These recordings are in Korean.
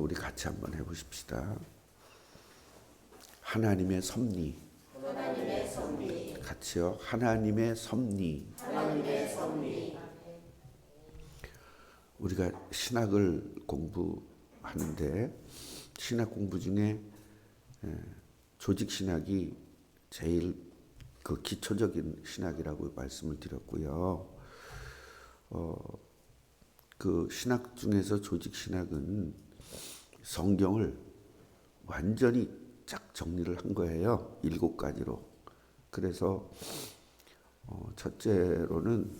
우리 같이 한번 해보십시다. 하나님의 섭리. 같이요. 하나님의 섭리. 우리가 신학을 공부하는데 신학 공부 중에 에, 조직 신학이 제일 그 기초적인 신학이라고 말씀을 드렸고요. 어, 그 신학 중에서 조직 신학은 성경을 완전히 쫙 정리를 한 거예요. 일곱 가지로. 그래서 어, 첫째로는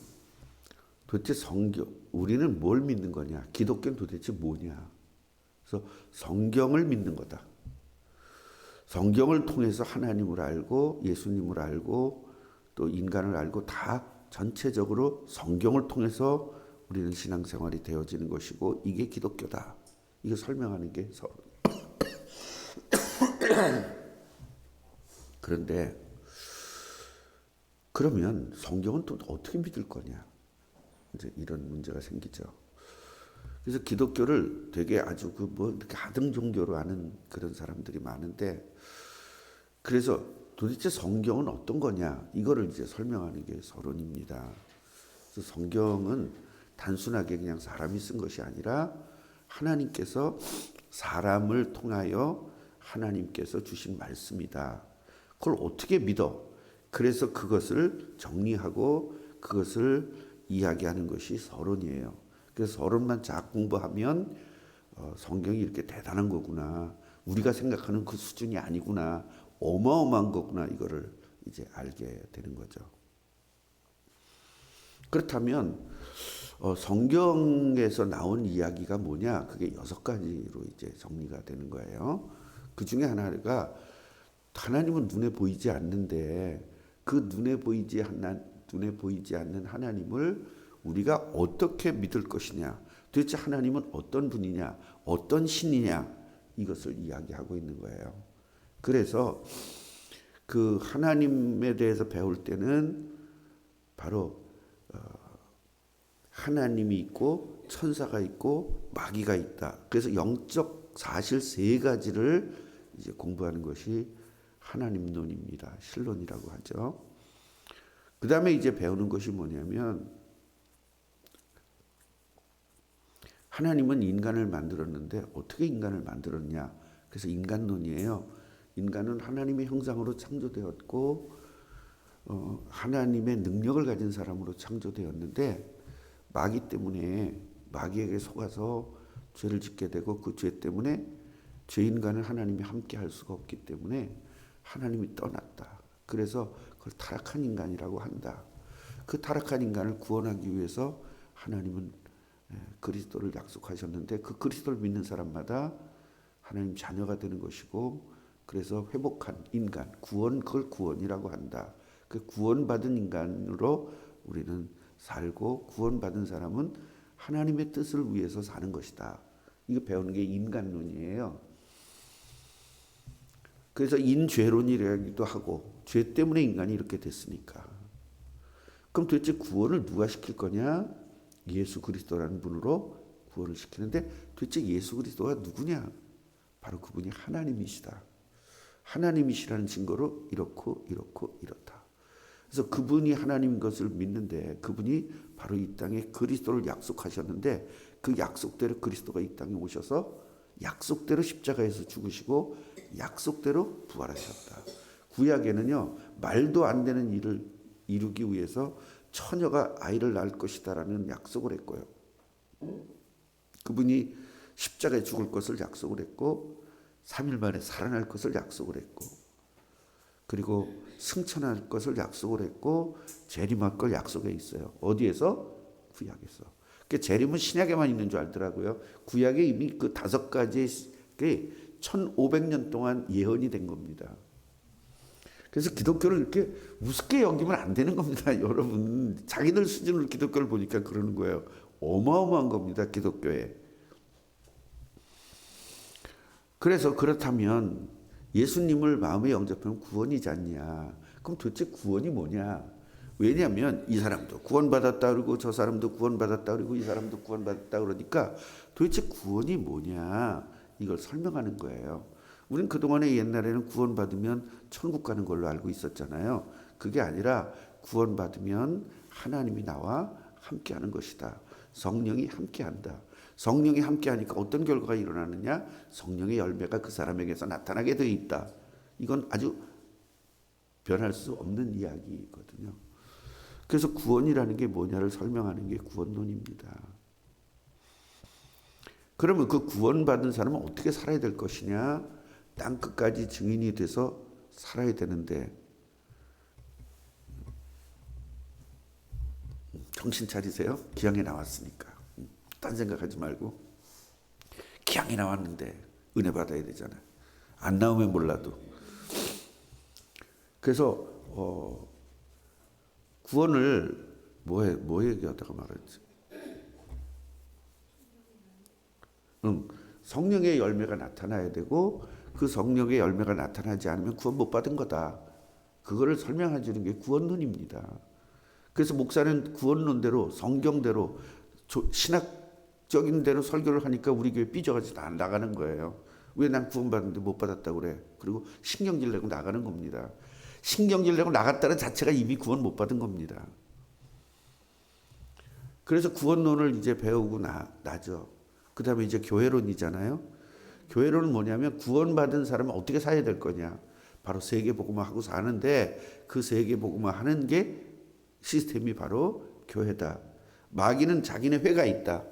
도대체 성경 우리는 뭘 믿는 거냐? 기독교는 도대체 뭐냐? 그래서 성경을 믿는 거다. 성경을 통해서 하나님을 알고 예수님을 알고 또 인간을 알고 다 전체적으로 성경을 통해서 우리는 신앙생활이 되어지는 것이고 이게 기독교다. 이거 설명하는 게 서로. 그런데 그러면 성경은 또 어떻게 믿을 거냐? 이제 이런 문제가 생기죠. 그래서 기독교를 되게 아주 그 뭐 이렇게 하등 종교로 아는 그런 사람들이 많은데 그래서 도대체 성경은 어떤 거냐 이거를 이제 설명하는 게 서론입니다. 그래서 성경은 단순하게 그냥 사람이 쓴 것이 아니라 하나님께서 사람을 통하여 하나님께서 주신 말씀이다. 그걸 어떻게 믿어? 그래서 그것을 정리하고 그것을 이야기하는 것이 서론이에요. 그래서 서론만 잘 공부하면 어, 성경이 이렇게 대단한 거구나. 우리가 생각하는 그 수준이 아니구나. 어마어마한 거구나. 이거를 이제 알게 되는 거죠. 그렇다면 어, 성경에서 나온 이야기가 뭐냐? 그게 여섯 가지로 이제 정리가 되는 거예요. 그 중에 하나가 하나님은 눈에 보이지 않는데 그 눈에 보이지 않는 눈에 보이지 않는 하나님을 우리가 어떻게 믿을 것이냐? 도대체 하나님은 어떤 분이냐? 어떤 신이냐? 이것을 이야기하고 있는 거예요. 그래서 그 하나님에 대해서 배울 때는 바로 어, 하나님이 있고 천사가 있고 마귀가 있다. 그래서 영적 사실 세 가지를 이제 공부하는 것이 하나님론입니다. 신론이라고 하죠. 그 다음에 이제 배우는 것이 뭐냐면 하나님은 인간을 만들었는데 어떻게 인간을 만들었냐? 그래서 인간론이에요. 인간은 하나님의 형상으로 창조되었고 어, 하나님의 능력을 가진 사람으로 창조되었는데 마귀 때문에 마귀에게 속아서 죄를 짓게 되고 그 죄 때문에 죄인간을 하나님이 함께 할 수가 없기 때문에 하나님이 떠났다. 그래서 그걸 타락한 인간이라고 한다. 그 타락한 인간을 구원하기 위해서 하나님은 예, 그리스도를 약속하셨는데 그 그리스도를 믿는 사람마다 하나님 자녀가 되는 것이고 그래서 회복한 인간 구원 그걸 구원이라고 한다. 그 구원받은 인간으로 우리는 살고 구원받은 사람은 하나님의 뜻을 위해서 사는 것이다. 이거 배우는 게 인간론이에요. 그래서 인죄론이라기도 하고 죄 때문에 인간이 이렇게 됐으니까. 그럼 도대체 구원을 누가 시킬 거냐? 예수 그리스도라는 분으로 구원을 시키는데 도대체 예수 그리스도가 누구냐? 바로 그분이 하나님이시다. 하나님이시라는 증거로 이렇고 이렇고 이렇다. 그래서 그분이 하나님인 것을 믿는데 그분이 바로 이 땅에 그리스도를 약속하셨는데 그 약속대로 그리스도가 이 땅에 오셔서 약속대로 십자가에서 죽으시고 약속대로 부활하셨다. 구약에는요 말도 안 되는 일을 이루기 위해서 처녀가 아이를 낳을 것이다라는 약속을 했고요. 그분이 십자가에 죽을 것을 약속을 했고 3일 만에 살아날 것을 약속을 했고 그리고 승천할 것을 약속을 했고 재림할 걸 약속해 있어요. 어디에서? 구약에서. 그 재림은 신약에만 있는 줄 알더라고요. 구약에 이미 그 다섯 가지 게 1500년 동안 예언이 된 겁니다. 그래서 기독교를 이렇게 우습게 여기면 안 되는 겁니다. 여러분. 자기들 수준으로 기독교를 보니까 그러는 거예요. 어마어마한 겁니다. 기독교에. 그래서 그렇다면 예수님을 마음에 영접하면 구원이지 않냐. 그럼 도대체 구원이 뭐냐. 왜냐하면 이 사람도 구원받았다 그러고 저 사람도 구원받았다 그러고 이 사람도 구원받았다 그러니까 도대체 구원이 뭐냐. 이걸 설명하는 거예요. 우리는 그동안에 옛날에는 구원받으면 천국 가는 걸로 알고 있었잖아요. 그게 아니라 구원받으면 하나님이 나와 함께 하는 것이다. 성령이 함께 한다. 성령이 함께 하니까 어떤 결과가 일어나느냐? 성령의 열매가 그 사람에게서 나타나게 돼 있다. 이건 아주 변할 수 없는 이야기거든요. 그래서 구원이라는 게 뭐냐를 설명하는 게 구원론입니다. 그러면 그 구원받은 사람은 어떻게 살아야 될 것이냐? 땅 끝까지 증인이 돼서 살아야 되는데 정신 차리세요. 기왕에 나왔으니까. 딴 생각하지 말고 기왕에 나왔는데 은혜 받아야 되잖아요. 안 나오면 몰라도. 그래서 어, 구원을 뭐해 뭐 얘기하다가 말했지. 응, 성령의 열매가 나타나야 되고 그 성령의 열매가 나타나지 않으면 구원 못 받은 거다. 그거를 설명해 주는 게 구원론입니다. 그래서 목사는 구원론대로 성경대로 신학 적인 대로 설교를 하니까 우리 교회 삐져가지고 다 나가는 거예요. 왜 난 구원받는데 못 받았다고 그래? 그리고 신경질 내고 나가는 겁니다. 신경질 내고 나갔다는 자체가 이미 구원 못 받은 겁니다. 그래서 구원론을 이제 배우고 나, 나죠. 그 다음에 이제 교회론이잖아요. 교회론은 뭐냐면 구원받은 사람은 어떻게 살아야 될 거냐. 바로 세계복음화 하고 사는데 그 세계복음화 하는 게 시스템이 바로 교회다. 마귀는 자기네 회가 있다.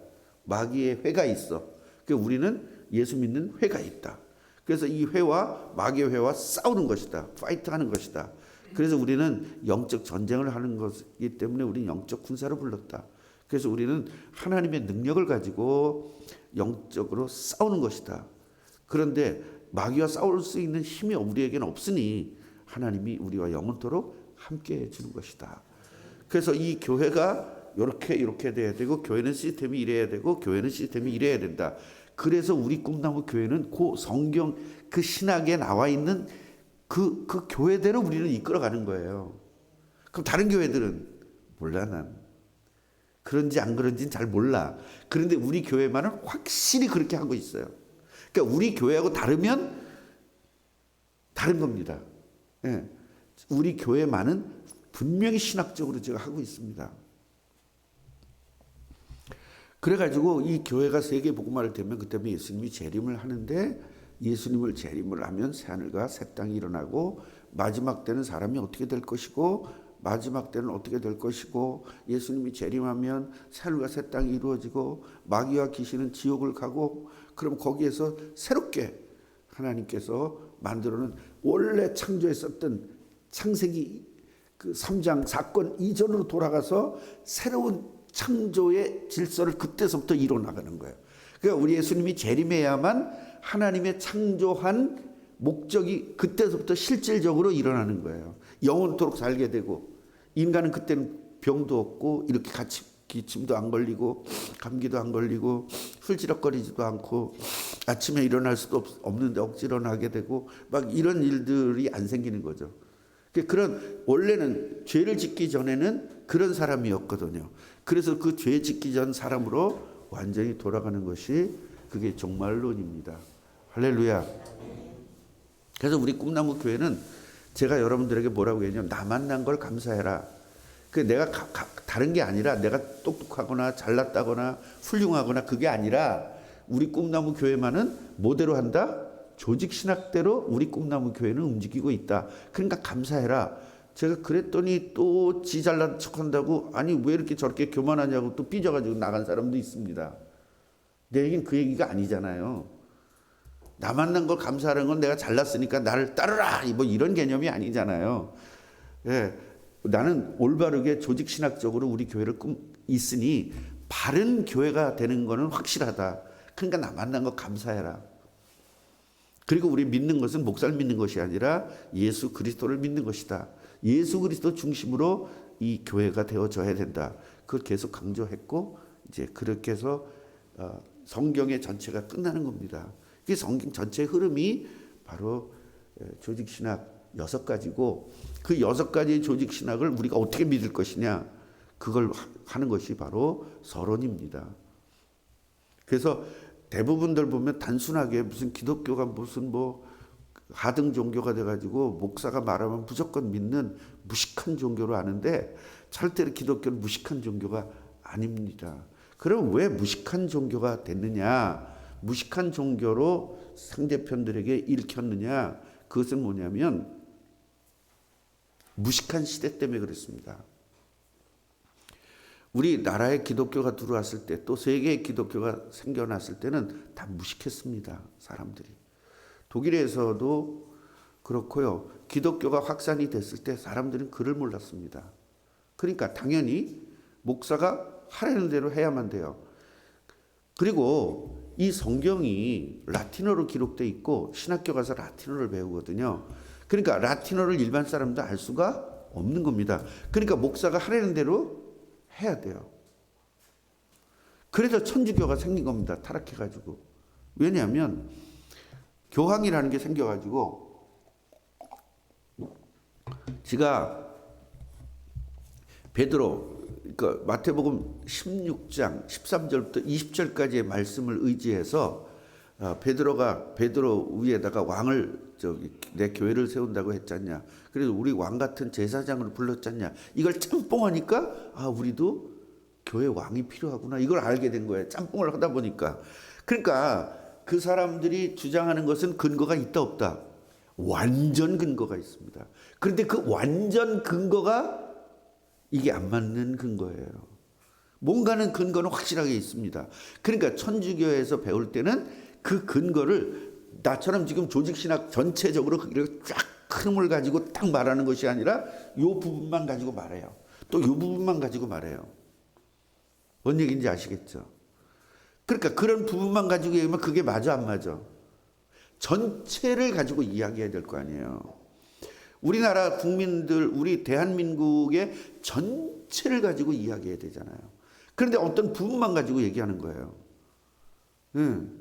마귀의 회가 있어. 그 우리는 예수 믿는 회가 있다. 그래서 이 회와 마귀의 회와 싸우는 것이다. 파이트하는 것이다. 그래서 우리는 영적 전쟁을 하는 것이기 때문에 우리는 영적 군사를 불렀다. 그래서 우리는 하나님의 능력을 가지고 영적으로 싸우는 것이다. 그런데 마귀와 싸울 수 있는 힘이 우리에게는 없으니 하나님이 우리와 영원토록 함께 해 주는 것이다. 그래서 이 교회가 이렇게 이렇게 돼야 되고 교회는 시스템이 이래야 되고 교회는 시스템이 이래야 된다. 그래서 우리 꿈나무 교회는 그 성경 그 신학에 나와 있는 그, 그 교회대로 우리는 이끌어가는 거예요. 그럼 다른 교회들은 몰라 난. 그런지 안 그런지는 잘 몰라. 그런데 우리 교회만은 확실히 그렇게 하고 있어요. 그러니까 우리 교회하고 다르면 다른 겁니다. 예. 우리 교회만은 분명히 신학적으로 제가 하고 있습니다. 그래가지고 이 교회가 세계 복음화를 되면 그때면 예수님이 재림을 하는데 예수님을 재림을 하면 새 하늘과 새 땅이 일어나고 마지막 때는 사람이 어떻게 될 것이고 마지막 때는 어떻게 될 것이고 예수님이 재림하면 새 하늘과 새 땅이 이루어지고 마귀와 귀신은 지옥을 가고 그럼 거기에서 새롭게 하나님께서 만들어놓은 원래 창조했었던 창세기 그 3장 사건 이전으로 돌아가서 새로운 창조의 질서를 그때서부터 이뤄나가는 거예요. 그러니까 우리 예수님이 재림해야만 하나님의 창조한 목적이 그때서부터 실질적으로 일어나는 거예요. 영원토록 살게 되고 인간은 그때는 병도 없고 이렇게 같이 기침도 안 걸리고 감기도 안 걸리고 훌지럭거리지도 않고 아침에 일어날 수도 없 는데 억지로 나게 되고 막 이런 일들이 안 생기는 거죠. 그 그런 원래는 죄를 짓기 전에는 그런 사람이었거든요. 그래서 그 죄 짓기 전 사람으로 완전히 돌아가는 것이 그게 종말론입니다. 할렐루야. 그래서 우리 꿈나무 교회는 제가 여러분들에게 뭐라고 했냐면 나 만난 걸 감사해라. 그 내가 가, 가, 다른 게 아니라 내가 똑똑하거나 잘났다거나 훌륭하거나 그게 아니라 우리 꿈나무 교회만은 뭐대로 한다? 조직 신학대로 우리 꿈나무 교회는 움직이고 있다. 그러니까 감사해라. 제가 그랬더니 또 지 잘난 척한다고 아니 왜 이렇게 저렇게 교만하냐고 또 삐져가지고 나간 사람도 있습니다. 내 얘기는 그 얘기가 아니잖아요. 나 만난 걸 감사하는 건 내가 잘났으니까 나를 따르라 뭐 이런 개념이 아니잖아요. 예, 나는 올바르게 조직 신학적으로 우리 교회를 꿈 있으니 바른 교회가 되는 거는 확실하다. 그러니까 나 만난 거 감사해라. 그리고 우리 믿는 것은 목사를 믿는 것이 아니라 예수 그리스도를 믿는 것이다. 예수 그리스도 중심으로 이 교회가 되어져야 된다. 그걸 계속 강조했고 이제 그렇게 해서 어, 성경의 전체가 끝나는 겁니다. 그 성경 전체 흐름이 바로 조직 신학 여섯 가지고 그 여섯 가지의 조직 신학을 우리가 어떻게 믿을 것이냐 그걸 하는 것이 바로 서론입니다. 그래서 대부분들 보면 단순하게 무슨 기독교가 무슨 뭐 하등 종교가 돼가지고 목사가 말하면 무조건 믿는 무식한 종교로 아는데 절대로 기독교는 무식한 종교가 아닙니다. 그럼 왜 무식한 종교가 됐느냐? 무식한 종교로 상대편들에게 읽혔느냐? 그것은 뭐냐면 무식한 시대 때문에 그랬습니다. 우리 나라에 기독교가 들어왔을 때 또 세계에 기독교가 생겨났을 때는 다 무식했습니다. 사람들이. 독일에서도 그렇고요. 기독교가 확산이 됐을 때 사람들은 글을 몰랐습니다. 그러니까 당연히 목사가 하라는 대로 해야만 돼요. 그리고 이 성경이 라틴어로 기록돼 있고 신학교 가서 라틴어를 배우거든요. 그러니까 라틴어를 일반 사람도 알 수가 없는 겁니다. 그러니까 목사가 하라는 대로 해야 돼요. 그래서 천주교가 생긴 겁니다. 타락해가지고. 왜냐하면 교황이라는 게 생겨가지고 제가 베드로 그러니까 마태복음 16장 13절부터 20절까지의 말씀을 의지해서 아, 베드로가 베드로 위에다가 왕을 저기 내 교회를 세운다고 했잖냐. 그래서 우리 왕 같은 제사장을 불렀잖냐. 이걸 짬뽕하니까 아 우리도 교회 왕이 필요하구나. 이걸 알게 된 거예요. 짬뽕을 하다 보니까. 그러니까 그 사람들이 주장하는 것은 근거가 있다 없다. 완전 근거가 있습니다. 그런데 그 완전 근거가 이게 안 맞는 근거예요. 뭔가는 근거는 확실하게 있습니다. 그러니까 천주교에서 배울 때는 그 근거를 나처럼 지금 조직신학 전체적으로 이렇게 쫙 흐름을 가지고 딱 말하는 것이 아니라 요 부분만 가지고 말해요. 또 요 부분만 가지고 말해요. 뭔 얘기인지 아시겠죠? 그러니까 그런 부분만 가지고 얘기하면 그게 맞아 안 맞아? 전체를 가지고 이야기해야 될 거 아니에요. 우리나라 국민들, 우리 대한민국의 전체를 가지고 이야기해야 되잖아요. 그런데 어떤 부분만 가지고 얘기하는 거예요. 응.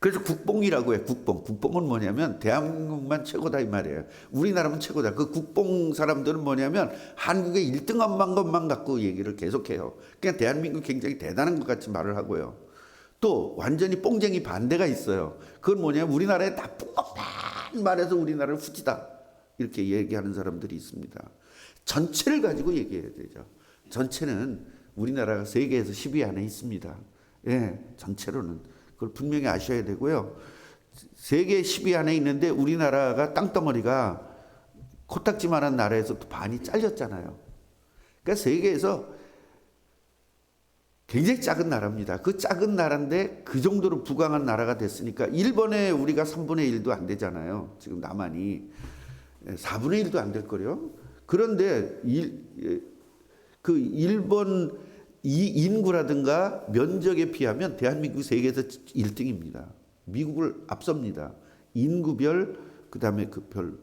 그래서 국뽕이라고 해요. 국뽕. 국뽕은 뭐냐면 대한민국만 최고다 이 말이에요. 우리나라만 최고다. 그 국뽕 사람들은 뭐냐면 한국의 1등한 것만 갖고 얘기를 계속해요. 그냥 대한민국 굉장히 대단한 것 같이 말을 하고요. 또 완전히 뽕쟁이 반대가 있어요. 그건 뭐냐면 우리나라에 나쁜 것만 말해서 우리나라를 후지다. 이렇게 얘기하는 사람들이 있습니다. 전체를 가지고 얘기해야 되죠. 전체는 우리나라가 세계에서 10위 안에 있습니다. 예, 전체로는. 그걸 분명히 아셔야 되고요. 세계 10위 안에 있는데 우리나라가 땅덩어리가 코딱지만한 나라에서 반이 잘렸잖아요. 그러니까 세계에서 굉장히 작은 나라입니다. 그 작은 나라인데 그 정도로 부강한 나라가 됐으니까 일본에 우리가 3분의 1도 안 되잖아요. 지금 남한이 4분의 1도 안 될 거요. 그런데 일, 그 일본 이 인구라든가 면적에 비하면 대한민국 세계에서 1등입니다. 미국을 앞섭니다. 인구별 그다음에 그 별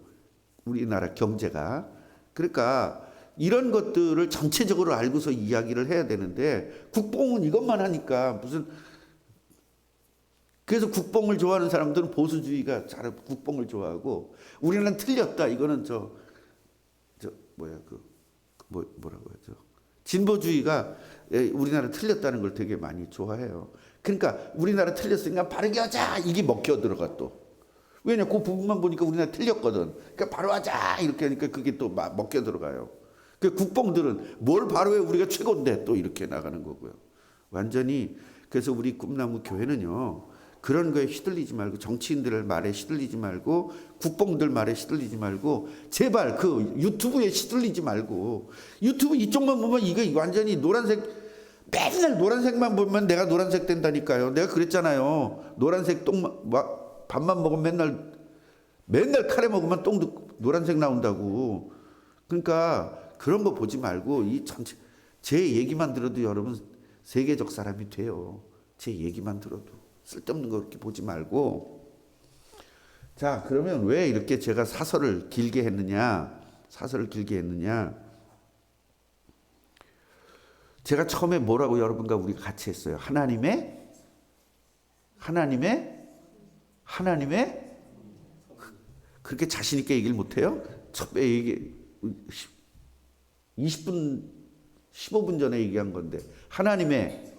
우리나라 경제가 그러니까 이런 것들을 전체적으로 알고서 이야기를 해야 되는데 국뽕은 이것만 하니까 무슨 그래서 국뽕을 좋아하는 사람들은 보수주의가 잘 국뽕을 좋아하고 우리는 틀렸다 이거는 저 저 뭐야 그 뭐 뭐라고 하죠 진보주의가 우리나라 틀렸다는 걸 되게 많이 좋아해요. 그러니까 우리나라 틀렸으니까 바르게 하자 이게 먹혀 들어가 또. 왜냐 그 부분만 보니까 우리나라 틀렸거든. 그러니까 바로 하자 이렇게 하니까 그게 또 먹혀 들어가요. 그 국뽕들은 뭘 바로 해 우리가 최고인데 또 이렇게 나가는 거고요. 완전히 그래서 우리 꿈나무 교회는요. 그런 거에 휘둘리지 말고 정치인들 말에 휘둘리지 말고 국뽕들 말에 휘둘리지 말고 제발 그 유튜브에 휘둘리지 말고 유튜브 이쪽만 보면 이게 완전히 노란색 맨날 노란색만 보면 내가 노란색 된다니까요. 내가 그랬잖아요. 노란색 똥 밥만 먹으면 맨날 맨날 카레 먹으면 똥도 노란색 나온다고. 그러니까 그런 거 보지 말고 이 전체 제 얘기만 들어도 여러분 세계적 사람이 돼요. 제 얘기만 들어도. 쓸데없는 거 그렇게 보지 말고. 자 그러면 왜 이렇게 제가 사설을 길게 했느냐? 사설을 길게 했느냐? 제가 처음에 뭐라고 여러분과 우리 같이 했어요? 하나님의? 하나님의? 하나님의? 그렇게 자신 있게 얘기를 못해요? 처음에 얘기 20분 15분 전에 얘기한 건데. 하나님의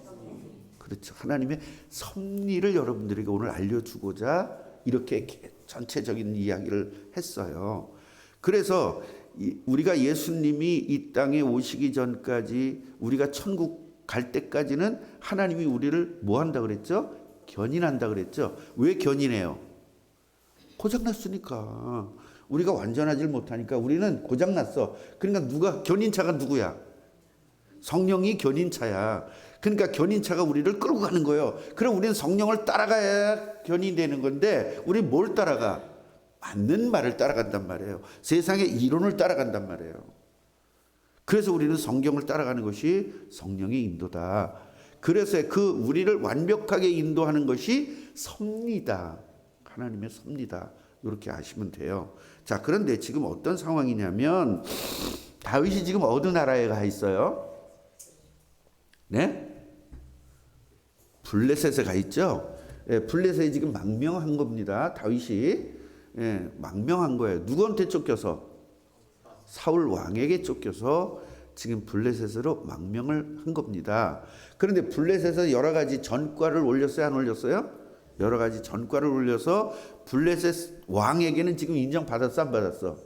그렇죠. 하나님의 섭리를 여러분들에게 오늘 알려주고자 이렇게 전체적인 이야기를 했어요. 그래서 이- 우리가 예수님이 이 땅에 오시기 전까지 우리가 천국 갈 때까지는 하나님이 우리를 뭐 한다 그랬죠? 견인한다 그랬죠. 왜 견인해요? 고장났으니까. 우리가 완전하지 못하니까 우리는 고장났어. 그러니까 누가 견인차가 누구야? 성령이 견인차야. 그러니까 견인차가 우리를 끌고 가는 거예요. 그럼 우리는 성령을 따라가야 견인되는 건데 우리 뭘 따라가? 맞는 말을 따라간단 말이에요. 세상의 이론을 따라간단 말이에요. 그래서 우리는 성경을 따라가는 것이 성령의 인도다. 그래서 그 우리를 완벽하게 인도하는 것이 섭리다. 하나님의 섭리다. 이렇게 아시면 돼요. 자, 그런데 지금 어떤 상황이냐면 다윗이 지금 어느 나라에 가 있어요? 네? 블레셋에 가 있죠. 예, 블레셋이 지금 망명한 겁니다. 다윗이 예, 망명한 거예요. 누구한테 쫓겨서? 사울 왕에게 쫓겨서 지금 블레셋으로 망명을 한 겁니다. 그런데 블레셋에서 여러 가지 전과를 올렸어요, 안 올렸어요? 여러 가지 전과를 올려서 블레셋 왕에게는 지금 인정받았어, 안 받았어?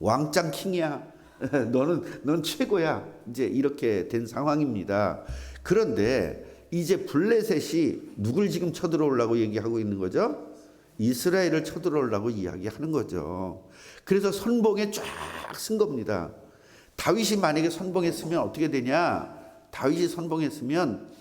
왕짱 킹이야. 너는 넌 최고야. 이제 이렇게 된 상황입니다. 그런데 이제 블레셋이 누굴 지금 쳐들어오려고 얘기하고 있는 거죠? 이스라엘을 쳐들어오려고 이야기하는 거죠. 그래서 선봉에 쫙 쓴 겁니다. 다윗이 만약에 선봉했으면 어떻게 되냐? 다윗이 선봉했으면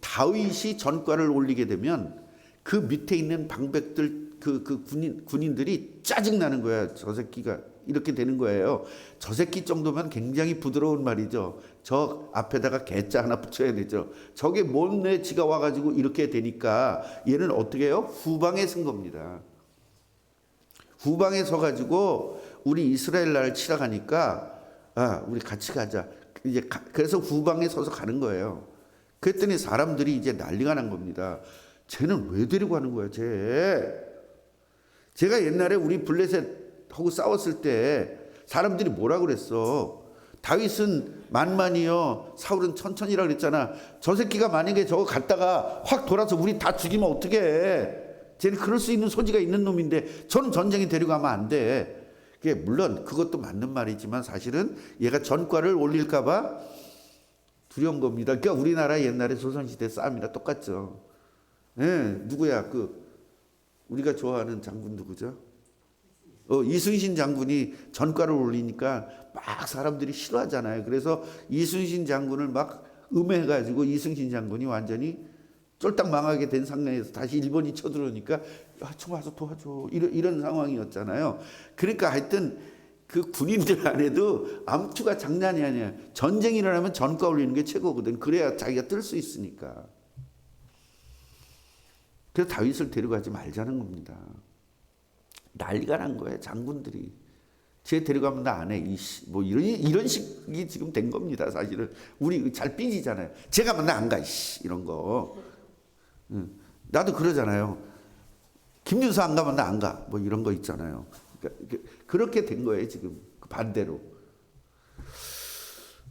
다윗이 전과를 올리게 되면 그 밑에 있는 방백들 그, 그 군인, 군인들이 짜증나는 거야. 저 새끼가 이렇게 되는 거예요. 저 새끼 정도면 굉장히 부드러운 말이죠. 저 앞에다가 개자 하나 붙여야 되죠. 저게 뭔내 지가 와가지고 이렇게 되니까 얘는 어떻게 해요? 후방에 쓴 겁니다. 후방에 서가지고 우리 이스라엘 나라를 치러 가니까 아 우리 같이 가자. 이제 가- 그래서 후방에 서서 가는 거예요. 그랬더니 사람들이 이제 난리가 난 겁니다. 쟤는 왜 데리고 가는 거야, 쟤? 제가 옛날에 우리 블레셋하고 싸웠을 때 사람들이 뭐라 그랬어? 다윗은 만만이요, 사울은 천천히라 그랬잖아. 저 새끼가 만약에 저거 갔다가 확 돌아서 우리 다 죽이면 어떻게 해? 쟤는 그럴 수 있는 소지가 있는 놈인데 저는 전쟁에 데리고 가면 안 돼. 그게 물론 그것도 맞는 말이지만 사실은 얘가 전과를 올릴까 봐 두려운 겁니다. 그러니까 우리나라 옛날에 조선시대 싸움이랑 똑같죠. 예, 누구야? 그 우리가 좋아하는 장군 누구죠? 어, 이순신 장군이 전과를 올리니까 막 사람들이 싫어하잖아요. 그래서 이순신 장군을 막 음해가지고 이순신 장군이 완전히 쫄딱 망하게 된 상황에서 다시 일본이 쳐들어오니까 야, 좀 와서 도와줘. 이런, 이런 상황이었잖아요. 그러니까 하여튼 그 군인들 안에도 암투가 장난이 아니야. 전쟁이 일어나면 전과 올리는 게 최고거든. 그래야 자기가 뜰 수 있으니까. 그래서 다윗을 데려가지 말자는 겁니다. 난리가 난 거예요, 장군들이. 쟤 데려가면 나 안 해. 이씨, 뭐 이런 이런 식이 지금 된 겁니다, 사실은. 우리 잘 삐지잖아요. 제가 맨날 안 가, 이씨, 이런 거. 응. 나도 그러잖아요. 김준수 안 가면 나 안 가. 뭐 이런 거 있잖아요. 그러니까 그렇게 된 거예요, 지금. 그 반대로.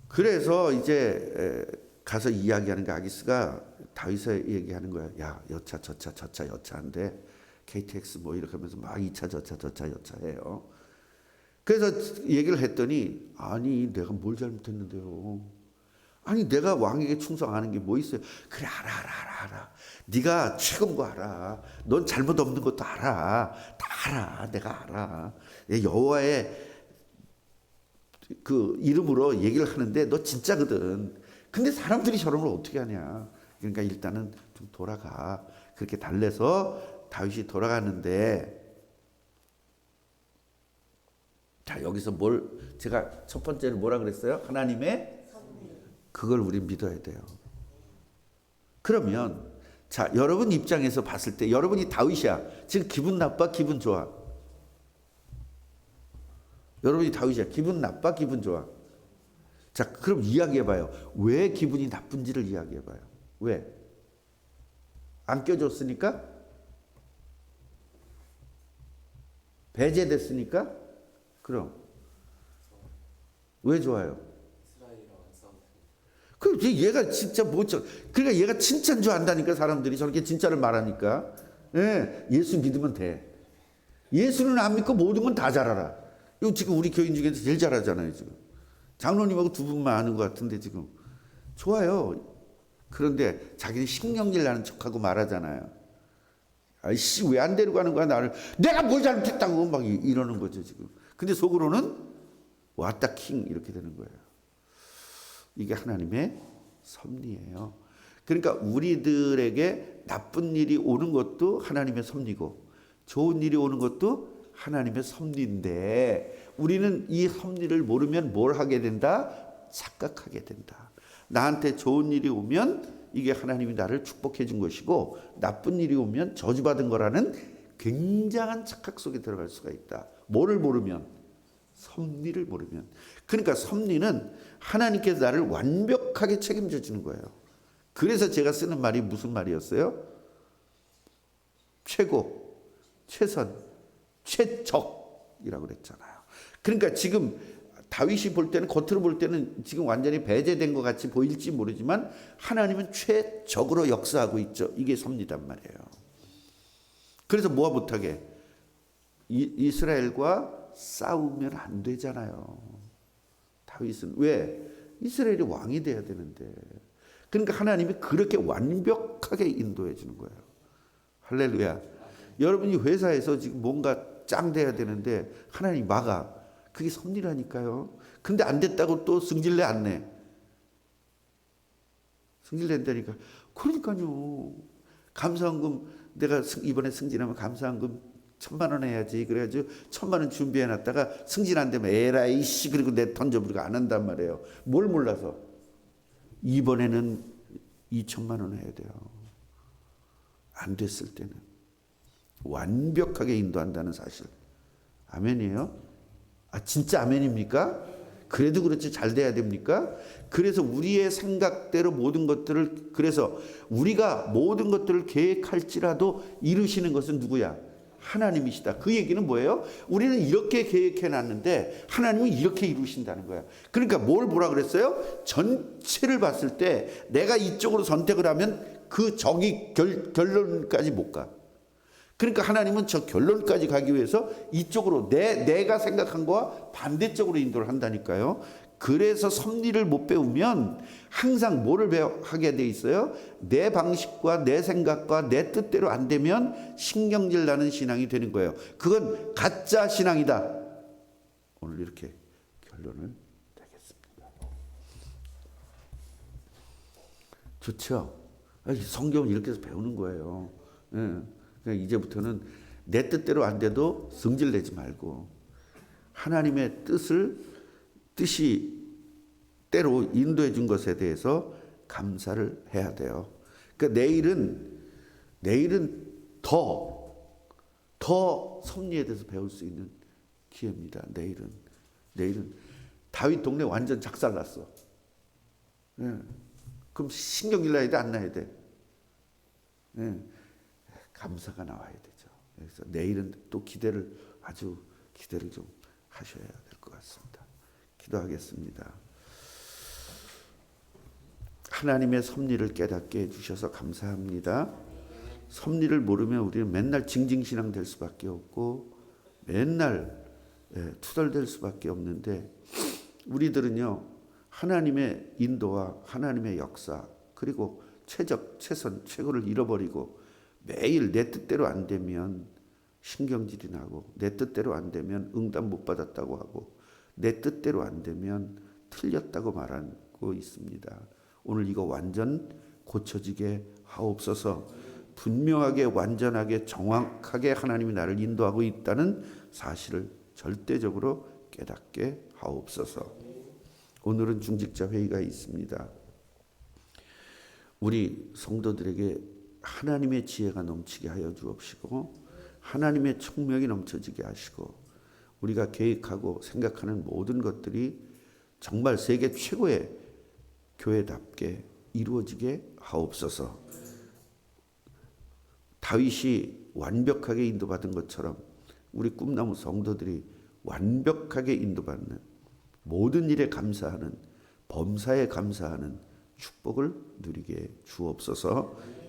그래서 이제 에, 가서 이야기하는 게 아기스가 다윗에 얘기하는 거야. 야, 여차, 저차, 저차, 여차인데 KTX 뭐 이렇게 하면서 막 2차, 저차, 저차, 여차해요. 그래서 얘기를 했더니 아니 내가 뭘 잘못했는데요. 아니 내가 왕에게 충성하는 게 뭐 있어요? 그래 알아 알아 알아 알아. 네가 최고인 거 알아. 넌 잘못 없는 것도 알아. 다 알아. 내가 알아. 내 여호와의 그 이름으로 얘기를 하는데 너 진짜거든. 근데 사람들이 저런 걸 어떻게 하냐. 그러니까 일단은 좀 돌아가. 그렇게 달래서 다윗이 돌아가는데 자 여기서 뭘 제가 첫 번째로 뭐라 그랬어요? 하나님의 그걸 우리 믿어야 돼요. 그러면 자 여러분 입장에서 봤을 때 여러분이 다윗이야. 지금 기분 나빠 기분 좋아. 여러분이 다윗이야. 기분 나빠 기분 좋아. 자 그럼 이야기해 봐요. 왜 기분이 나쁜지를 이야기해 봐요. 왜? 안 껴줬으니까? 배제됐으니까? 그럼 왜 좋아요? 그 얘가 진짜 뭐죠? 그러니까 얘가 진짜인 줄 안다니까 사람들이 저렇게 진짜를 말하니까. 예, 예수 믿으면 돼. 예수는 안 믿고 모든 건 다 잘 알아. 이거 지금 우리 교인 중에서 제일 잘하잖아요 지금. 장로님하고 두 분만 아는 것 같은데 지금 좋아요. 그런데 자기는 신경질 나는 척하고 말하잖아요. 아이씨 왜 안 데리고 가는 거야 나를? 내가 뭘 잘못했다고 막 이- 이러는 거죠 지금. 근데 속으로는 왔다 킹 이렇게 되는 거예요. 이게 하나님의 섭리예요. 그러니까 우리들에게 나쁜 일이 오는 것도 하나님의 섭리고 좋은 일이 오는 것도 하나님의 섭리인데 우리는 이 섭리를 모르면 뭘 하게 된다? 착각하게 된다. 나한테 좋은 일이 오면 이게 하나님이 나를 축복해 준 것이고 나쁜 일이 오면 저주받은 거라는 굉장한 착각 속에 들어갈 수가 있다. 뭐를 모르면 섭리를 모르면. 그러니까 섭리는 하나님께서 나를 완벽하게 책임져 주는 거예요. 그래서 제가 쓰는 말이 무슨 말이었어요? 최고, 최선, 최적이라고 그랬잖아요. 그러니까 지금 다윗이 볼 때는 겉으로 볼 때는 지금 완전히 배제된 것 같이 보일지 모르지만 하나님은 최적으로 역사하고 있죠. 이게 섭리단 말이에요. 그래서 뭐가 못하게 이, 이스라엘과 싸우면 안 되잖아요. 다윗은 왜 이스라엘이 왕이 돼야 되는데 그러니까 하나님이 그렇게 완벽하게 인도해 주는 거예요. 할렐루야. 여러분이 회사에서 지금 뭔가 짱 돼야 되는데 하나님 막아. 그게 섭리라니까요. 근데 안 됐다고 또 승질내 안 내. 승질낸다니까. 그러니까요. 감사원금 내가 승- 이번에 승진하면 감사원금 천만 원 해야지. 그래가지고 천만 원 준비해 놨다가 승진 안 되면 에라이 씨 그리고 내 던져버리고 안 한단 말이에요. 뭘 몰라서. 이번에는 2천만 원 해야 돼요. 안 됐을 때는 완벽하게 인도한다는 사실. 아멘이에요? 아 진짜 아멘입니까? 그래도 그렇지 잘 돼야 됩니까? 그래서 우리의 생각대로 모든 것들을 그래서 우리가 모든 것들을 계획할지라도 이루시는 것은 누구야? 하나님이시다. 그 얘기는 뭐예요? 우리는 이렇게 계획해 놨는데 하나님은 이렇게 이루신다는 거야. 그러니까 뭘 보라 그랬어요? 전체를 봤을 때 내가 이쪽으로 선택을 하면 그 적이 결, 결론까지 못 가. 그러니까 하나님은 저 결론까지 가기 위해서 이쪽으로 내 내가 생각한 거와 반대쪽으로 인도를 한다니까요. 그래서 섭리를 못 배우면 항상 뭐를 배워 하게 돼 있어요? 내 방식과 내 생각과 내 뜻대로 안 되면 신경질 나는 신앙이 되는 거예요. 그건 가짜 신앙이다. 오늘 이렇게 결론을 내겠습니다. 좋죠? 성경은 이렇게 해서 배우는 거예요. 예. 그러니까 이제부터는 내 뜻대로 안 돼도 성질 내지 말고 하나님의 뜻을 뜻이 때로 인도해 준 것에 대해서 감사를 해야 돼요. 그러니까 내일은 내일은 더 더 섭리에 대해서 배울 수 있는 기회입니다. 내일은 내일은 다윗 동네 완전 작살났어. 예. 그럼 신경질 나야 돼, 안 나야 돼? 예. 감사가 나와야 되죠. 그래서 내일은 또 기대를 아주 기대를 좀 하셔야 될 것 같습니다. 기도하겠습니다. 하나님의 섭리를 깨닫게 해주셔서 감사합니다. 섭리를 모르면 우리는 맨날 징징신앙 될 수밖에 없고 맨날 예, 투덜댈 수밖에 없는데 우리들은요 하나님의 인도와 하나님의 역사 그리고 최적 최선 최고를 잃어버리고 매일 내 뜻대로 안 되면 신경질이 나고 내 뜻대로 안 되면 응답 못 받았다고 하고 내 뜻대로 안 되면 틀렸다고 말하고 있습니다. 오늘 이거 완전 고쳐지게 하옵소서. 분명하게 완전하게 정확하게 하나님이 나를 인도하고 있다는 사실을 절대적으로 깨닫게 하옵소서. 오늘은 중직자 회의가 있습니다. 우리 성도들에게 하나님의 지혜가 넘치게 하여 주옵시고 하나님의 총명이 넘쳐지게 하시고 우리가 계획하고 생각하는 모든 것들이 정말 세계 최고의 교회답게 이루어지게 하옵소서. 다윗이 완벽하게 인도받은 것처럼 우리 꿈나무 성도들이 완벽하게 인도받는 모든 일에 감사하는 범사에 감사하는 축복을 누리게 주옵소서.